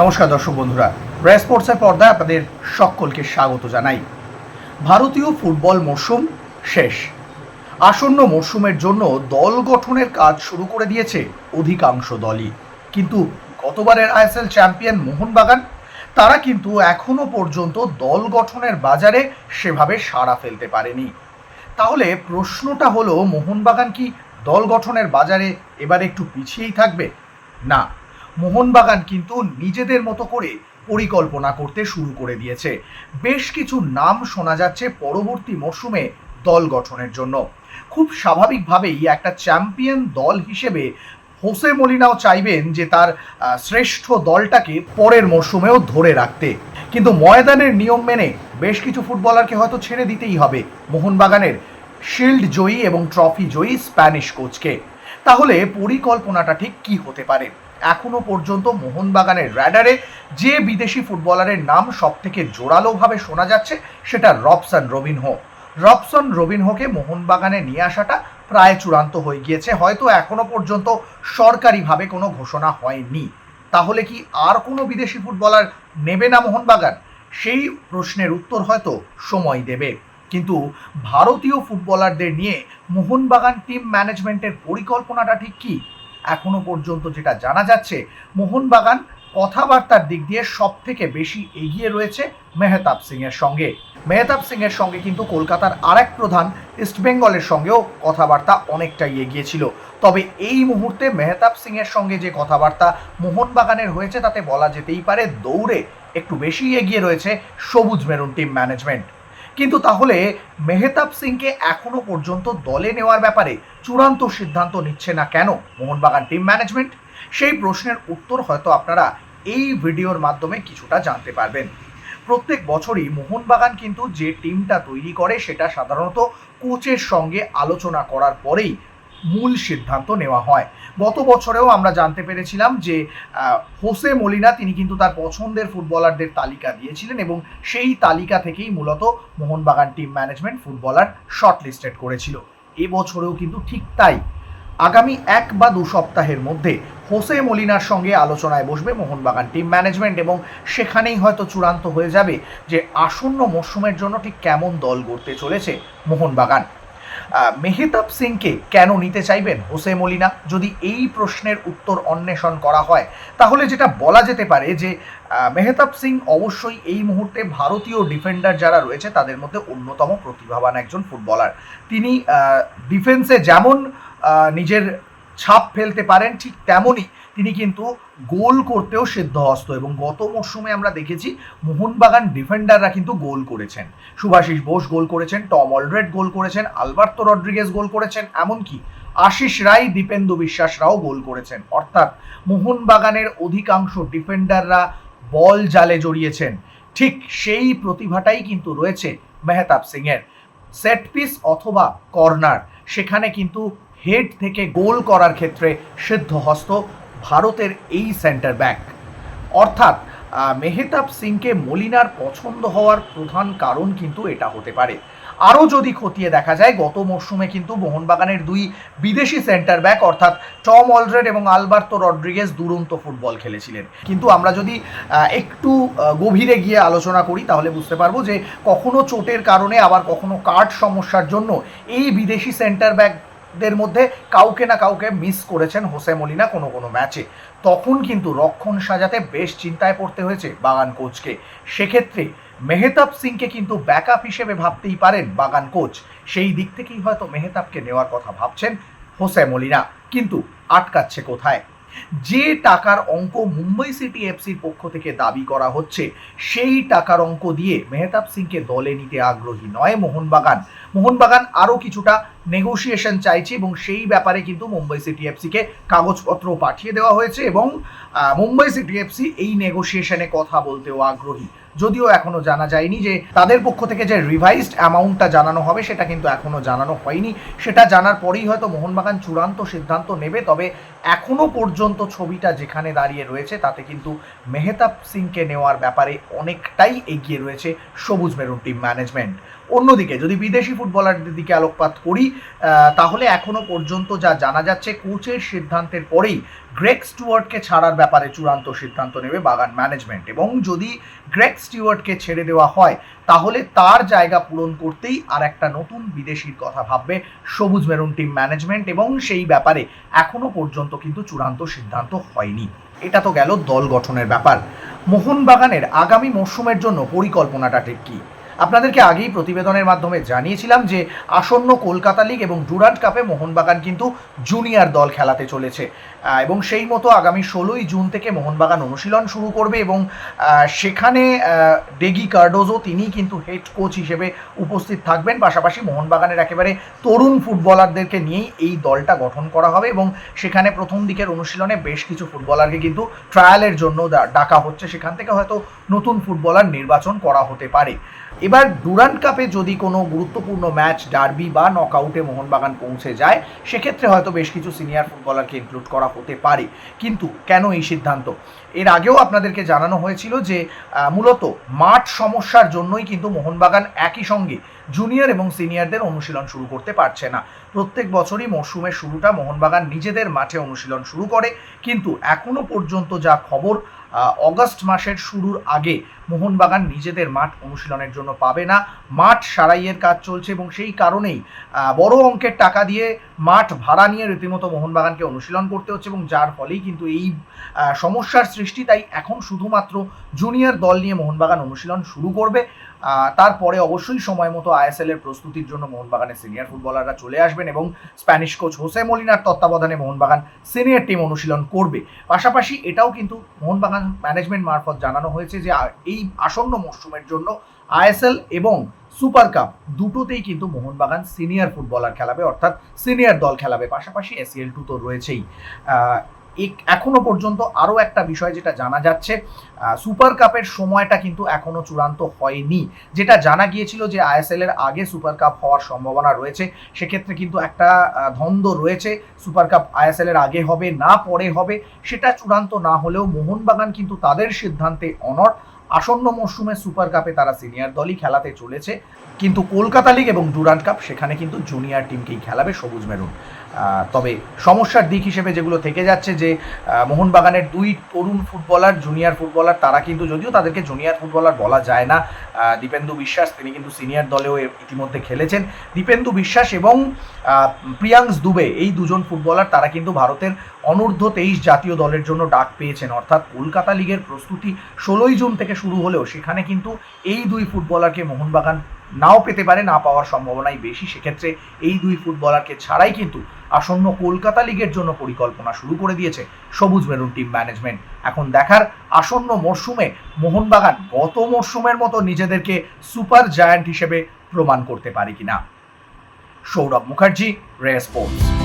নমস্কার দর্শক বন্ধুরা। প্রেস স্পোর্টসের পর্দায় আপনাদের সকলকে স্বাগত জানাই। ভারতীয় ফুটবল মরশুম শেষ। আসন্ন মরশুমের জন্য দল গঠনের কাজ শুরু করে দিয়েছে অধিকাংশ দলই। কিন্তু গতবারের আইএসএল চ্যাম্পিয়ন মোহনবাগান, তারা কিন্তু এখনও পর্যন্ত দল গঠনের বাজারে সেভাবে সাড়া ফেলতে পারেনি। তাহলে প্রশ্নটা হলো, মোহনবাগান কি দল গঠনের বাজারে এবার একটু পিছিয়েই থাকবে? না। মোহনবাগান কিন্তু নিজেদের মতো করে পরিকল্পনা করতে শুরু করে দিয়েছে। বেশ কিছু নাম শোনা যাচ্ছে পরবর্তী মরশুমে দল গঠনের জন্য। খুব স্বাভাবিকভাবেই একটা চ্যাম্পিয়ন দল হিসেবে হোসে মলিনাও চাইবেন যে তার শ্রেষ্ঠ দলটাকে পরের মরশুমেও ধরে রাখতে। কিন্তু ময়দানের নিয়ম মেনে বেশ কিছু ফুটবলারকে হয়তো ছেড়ে দিতেই হবে মোহনবাগানের শিল্ড জয়ী এবং ট্রফি জয়ী স্প্যানিশ কোচকে। তাহলে পরিকল্পনাটা ঠিক কি হতে পারে? এখনও পর্যন্ত মোহনবাগানের র্যাডারে যে বিদেশি ফুটবলারের নাম সব থেকে জোরালোভাবে শোনা যাচ্ছে সেটা রবসন রবিনহো। রবসন রবিনহোকে মোহনবাগানে নিয়ে আসাটা প্রায় চূড়ান্ত হয়ে গিয়েছে। হয়তো এখনও পর্যন্ত সরকারিভাবে কোনো ঘোষণা হয়নি। তাহলে কি আর কোনো বিদেশি ফুটবলার নেবে না মোহনবাগান? সেই প্রশ্নের উত্তর হয়তো সময় দেবে। কিন্তু ভারতীয় ফুটবলারদের নিয়ে মোহনবাগান টিম ম্যানেজমেন্টের পরিকল্পনাটা ঠিক কি? এখনও পর্যন্ত যেটা জানা যাচ্ছে, মোহনবাগান কথাবার্তার দিক দিয়ে সব থেকে বেশি এগিয়ে রয়েছে মেহতাব সিং এর সঙ্গে। মেহতাব সিং এর সঙ্গে কিন্তু কলকাতার আরেক প্রধান ইস্টবেঙ্গলের সঙ্গেও কথাবার্তা অনেকটাই এগিয়েছিল তবে এই মুহূর্তে মেহতাব সিং এর সঙ্গে যে কথাবার্তা মোহনবাগানের হয়েছে, তাতে বলা যেতেই পারে দৌড়ে একটু বেশি এগিয়ে রয়েছে সবুজ মেরুন টিম ম্যানেজমেন্ট। কিন্তু তাহলে মেহতাব সিংকে এখনও পর্যন্ত দলে নেওয়ার ব্যাপারে চূড়ান্ত সিদ্ধান্ত নিচ্ছে না কেন মোহনবাগান টিম ম্যানেজমেন্ট? সেই প্রশ্নের উত্তর হয়তো আপনারা এই ভিডিওর মাধ্যমে কিছুটা জানতে পারবেন। প্রত্যেক বছরই মোহনবাগান কিন্তু যে টিমটা তৈরি করে সেটা সাধারণত কোচের সঙ্গে আলোচনা করার পরেই মূল সিদ্ধান্ত নেওয়া হয়। গত বছরেও আমরা জানতে পেরেছিলাম যে হোসে মলিনা তিনি কিন্তু তার পছন্দের ফুটবলারদের তালিকা দিয়েছিলেন এবং সেই তালিকা থেকেই মূলত Mohun Bagan team management footballer shortlisted করেছিল। এবছরেও কিন্তু ঠিক তাই। আগামী এক বা দু সপ্তাহের মধ্যে হোসে মলিনার সঙ্গে আলোচনায় বসবে মোহনবাগান টিম ম্যানেজমেন্ট এবং সেখানেই হয়তো চূড়ান্ত হয়ে যাবে যে আসন্ন মরশুমের জন্য ঠিক কেমন দল গড়তে চলেছে মোহনবাগান। মেহতাব সিংকে কেন নিতে চাইবেন? হোসে মলিনা, যদি এই প্রশ্নের উত্তর অন্বেষণ করা হয়, তাহলে যেটা বলা যেতে পারে যে মেহতাব সিং অবশ্যই এই মুহূর্তে ভারতীয় ডিফেন্ডার যারা রয়েছে, তাদের মধ্যে অন্যতম প্রতিভাবান একজন ফুটবলার তিনি ডিফেন্সে যেমন নিজের ছাপ ফেলতে পারেন, ঠিক তেমনই তিনি কিন্তু গোল করতেও সিদ্ধহস্ত এবং গত মরশুমে আমরা দেখেছি মোহনবাগান ডিফেন্ডাররা কিন্তু গোল করেছেন। সুভাষিস বোস গোল করেছেন, টম অলরেড গোল করেছেন, আলবার্তো রড্রিগেজ গোল করেছেন, এমনকি আশিস রায় দীপেন্দু বিশ্বাসরাও গোল করেছেন। অর্থাৎ মোহনবাগানের অধিকাংশ ডিফেন্ডাররা বল জালে জড়িয়েছেন। ঠিক সেই প্রতিভাটাই কিন্তু রয়েছে মেহতাব সিংয়ের। সেট পিস অথবা কর্নার, সেখানে কিন্তু হেড থেকে গোল করার ক্ষেত্রে সিদ্ধহস্ত ভারতের এই সেন্টার ব্যাক অর্থাৎ মেহতাব সিংকে মলিনার পছন্দ হওয়ার প্রধান কারণ কিন্তু এটা হতে পারে। আরও যদি খতিয়ে দেখা যায়, গত মরশুমে কিন্তু মোহনবাগানের দুই বিদেশি সেন্টার ব্যাক অর্থাৎ টম অলরেড এবং আলবার্তো রড্রিগেজ দুরন্ত ফুটবল খেলেছিলেন। কিন্তু আমরা যদি একটু গভীরে গিয়ে আলোচনা করি, তাহলে বুঝতে পারব যে কখনো চোটের কারণে, আবার কখনো কার্ড সমস্যার জন্য এই বিদেশি সেন্টার ব্যাকদের মধ্যে কাউকে না কাউকে মিস করেছেন হোসে মলিনা কোনো কোনো ম্যাচে তখন কিন্তু রক্ষণ সাজাতে বেশ চিন্তায় পড়তে হয়েছে বাগান কোচকে। সেক্ষেত্রে মেহতাব সিংকে কিন্তু ব্যাকআপ হিসেবে ভাবতেই পারেন বাগান কোচ। সেই দিক থেকেই হয়তো মেহতাবকে নেওয়ার কথা ভাবছেন হোসে মলিনা। কিন্তু আটকাচ্ছে কোথায়? যে টাকার অঙ্ক মুম্বাই সিটি এফসির পক্ষ থেকে দাবি করা হচ্ছে, সেই টাকার অঙ্ক দিয়ে মেহতাব সিংকে দলে নিতে আগ্রহী নয় মোহনবাগান। মোহনবাগান আরও কিছুটা নেগোসিয়েশন চাইছে এবং সেই ব্যাপারে কিন্তু মুম্বাই সিটি এফসিকে কাগজপত্র পাঠিয়ে দেওয়া হয়েছে এবং মুম্বাই সিটি এফসি এই নেগোসিয়েশনে কথা বলতেও আগ্রহী। যদিও এখনও জানা যায়নি যে তাদের পক্ষ থেকে যে রিভাইজড অ্যামাউন্টটা জানানো হবে, সেটা কিন্তু এখনও জানানো হয়নি। সেটা জানার পরেই হয়তো মোহনবাগান চূড়ান্ত সিদ্ধান্ত নেবে, তবে এখনও পর্যন্ত ছবিটা যেখানে দাঁড়িয়ে রয়েছে, তাতে কিন্তু মেহতাব সিংকে নেওয়ার ব্যাপারে অনেকটাই এগিয়ে রয়েছে সবুজ মেরুন টিম ম্যানেজমেন্ট অন্যদিকে যদি বিদেশি ফুটবলারদের দিকে আলোকপাত করি তাহলে এখনও পর্যন্ত যা জানা যাচ্ছে, কোচের সিদ্ধান্তের পরেই গ্রেক স্টুয়ার্টকে ছাড়ার ব্যাপারে চূড়ান্ত সিদ্ধান্ত নেবে বাগান ম্যানেজমেন্ট। এবং যদি গ্রেক স্টুয়ার্টকে ছেড়ে দেওয়া হয়, তাহলে তার জায়গা পূরণ করতেই আর একটা নতুন বিদেশির কথা ভাববে সবুজ মেরুন টিম ম্যানেজমেন্ট, এবং সেই ব্যাপারে এখনও পর্যন্ত কিন্তু চূড়ান্ত সিদ্ধান্ত হয়নি। এটা তো গেল দল গঠনের ব্যাপার। মোহনবাগানের আগামী মরশুমের জন্য পরিকল্পনাটা ঠিক কী? আপনাদেরকে আগেই প্রতিবেদনের মাধ্যমে জানিয়েছিলাম যে আসন্ন কলকাতা লিগ এবং ডুরান্ট কাপে মোহনবাগান কিন্তু জুনিয়র দল খেলাতে চলেছে। এবং সেই মতো আগামী ষোলোই জুন থেকে মোহনবাগান অনুশীলন শুরু করবে এবং সেখানে ডেগি কার্ডোজো তিনি কিন্তু হেড কোচ হিসেবে উপস্থিত থাকবেন। পাশাপাশি মোহনবাগানের একেবারে তরুণ ফুটবলারদেরকে নিয়েই এই দলটা গঠন করা হবে এবং সেখানে প্রথম দিকের অনুশীলনে বেশ কিছু ফুটবলারকে কিন্তু ট্রায়ালের জন্য ডাকা হচ্ছে। সেখান থেকে হয়তো নতুন ফুটবলার নির্বাচন করা হতে পারে। এবার ডুরান্ট কাপে যদি কোনো গুরুত্বপূর্ণ ম্যাচ, ডার্বি বা নকআউটে মোহনবাগান পৌঁছে যায়, সেক্ষেত্রে হয়তো বেশ কিছু সিনিয়র ফুটবলারকে ইনক্লুড করা হতে পারে। কিন্তু কেন এই সিদ্ধান্ত? এর আগেও আপনাদেরকে জানানো হয়েছিল যে মূলত মাঠ সমস্যার জন্যই কিন্তু মোহনবাগান একই সঙ্গে জুনিয়র এবং সিনিয়রদের অনুশীলন শুরু করতে পারছে না। প্রত্যেক বছরই মরশুমের শুরুটা মোহনবাগান নিজেদের মাঠে অনুশীলন শুরু করে। কিন্তু এখনও পর্যন্ত যা খবর অগস্ট মাসের শুরুর আগে মোহনবাগান নিজেদের মাঠ অনুশীলনের জন্য পাবে না। মাঠ সারাইয়ের কাজ চলছে এবং সেই কারণেই বড় অঙ্কের টাকা দিয়ে মাঠ ভাড়া নিয়ে রীতিমতো মোহনবাগানকে অনুশীলন করতে হচ্ছে এবং যার ফলেই কিন্তু এই সমস্যার সৃষ্টি। তাই এখন শুধুমাত্র জুনিয়র দল নিয়ে মোহনবাগান অনুশীলন শুরু করবে। তারপরে অবশ্যই সময় মতো আইএসএল এর প্রস্তুতির জন্য মোহনবাগানের সিনিয়র ফুটবলাররা চলে আসবেন এবং স্প্যানিশ কোচ হোসে মলিনার তত্ত্বাবধানে মোহনবাগান সিনিয়র টিম অনুশীলন করবে। পাশাপাশি এটাও কিন্তু মোহনবাগান ম্যানেজমেন্ট মারফত জানানো হয়েছে যে এই আসন্ন মরশুমের জন্য আইএসএল এবং সুপার কাপ দুটোতেই কিন্তু মোহনবাগান সিনিয়র ফুটবলার খেলাবে, অর্থাৎ সিনিয়র দল খেলাবে। পাশাপাশি এসিএল টু তো রয়েছেই। এখনও পর্যন্ত আরও একটা বিষয় যেটা জানা যাচ্ছে সুপার কাপের সময়টা কিন্তু এখনও চূড়ান্ত হয়নি। যেটা জানা গিয়েছিল যে আইএসএল এর আগে সুপার কাপ হওয়ার সম্ভাবনা রয়েছে, সেক্ষেত্রে কিন্তু একটা দ্বন্দ্ব রয়েছে, সুপার কাপ আইএসএল এর আগে হবে না, পরে হবে, সেটা চূড়ান্ত না হলেও মোহনবাগান কিন্তু তাদের সিদ্ধান্তে অনড়। আসন্ন মরশুমে সুপার কাপে তারা সিনিয়র দলই খেলাতে চলেছে, কিন্তু কলকাতা লিগ এবং ডুরান্ট কাপ সেখানে কিন্তু জুনিয়র টিমকেই খেলাবে সবুজ মেরুন। তবে সমস্যার দিক হিসেবে যেগুলো থেকে যাচ্ছে যে মোহনবাগানের দুই তরুণ ফুটবলার জুনিয়র ফুটবলার, তারা কিন্তু যদিও তাদেরকে জুনিয়র ফুটবলার বলা যায় না দীপেন্দু বিশ্বাস, তিনি কিন্তু সিনিয়র দলেও ইতিমধ্যে খেলেছেন। দীপেন্দু বিশ্বাস এবং প্রিয়াংস দুবে, এই দুজন ফুটবলার তারা কিন্তু ভারতের অনূর্ধ্ব তেইশ জাতীয় দলের জন্য ডাক পেয়েছেন। অর্থাৎ কলকাতা লিগের প্রস্তুতি ষোলোই জুন থেকে শুরু হলেও সেখানে কিন্তু এই দুই ফুটবলারকে মোহনবাগান নাও পেতে পারে, না পাওয়ার সম্ভাবনাই বেশি। সেক্ষেত্রে এই দুই ফুটবলারকে ছাড়াই কিন্তু আসন্ন কলকাতা লিগের জন্য পরিকল্পনা শুরু করে দিয়েছে সবুজ মেরুন টিম ম্যানেজমেন্ট। এখন দেখার আসন্ন মরশুমে মোহনবাগান গত মরশুমের মতো নিজেদেরকে সুপার জায়ান্ট হিসেবে প্রমাণ করতে পারে কিনা। সৌরভ মুখার্জি রে স্পোর্টস।